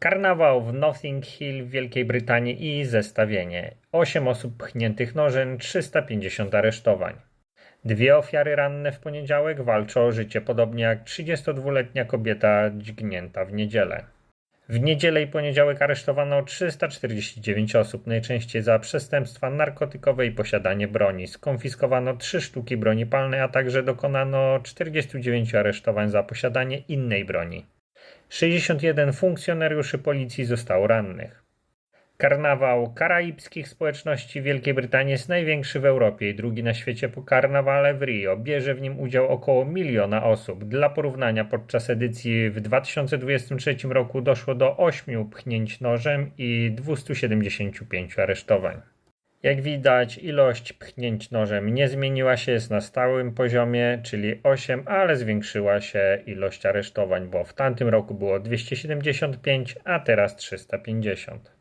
Karnawał w Notting Hill w Wielkiej Brytanii i zestawienie. 8 osób pchniętych nożem, 350 aresztowań. Dwie ofiary ranne w poniedziałek walczą o życie, podobnie jak 32-letnia kobieta dźgnięta w niedzielę. W niedzielę i poniedziałek aresztowano 349 osób, najczęściej za przestępstwa narkotykowe i posiadanie broni. Skonfiskowano 3 sztuki broni palnej, a także dokonano 49 aresztowań za posiadanie innej broni. 61 funkcjonariuszy policji zostało rannych. Karnawał karaibskich społeczności Wielkiej Brytanii jest największy w Europie i drugi na świecie po karnawale w Rio. Bierze w nim udział około miliona osób. Dla porównania podczas edycji w 2023 roku doszło do 8 pchnięć nożem i 275 aresztowań. Jak widać, ilość pchnięć nożem nie zmieniła się, jest na stałym poziomie, czyli 8, ale zwiększyła się ilość aresztowań, bo w tamtym roku było 275, a teraz 350.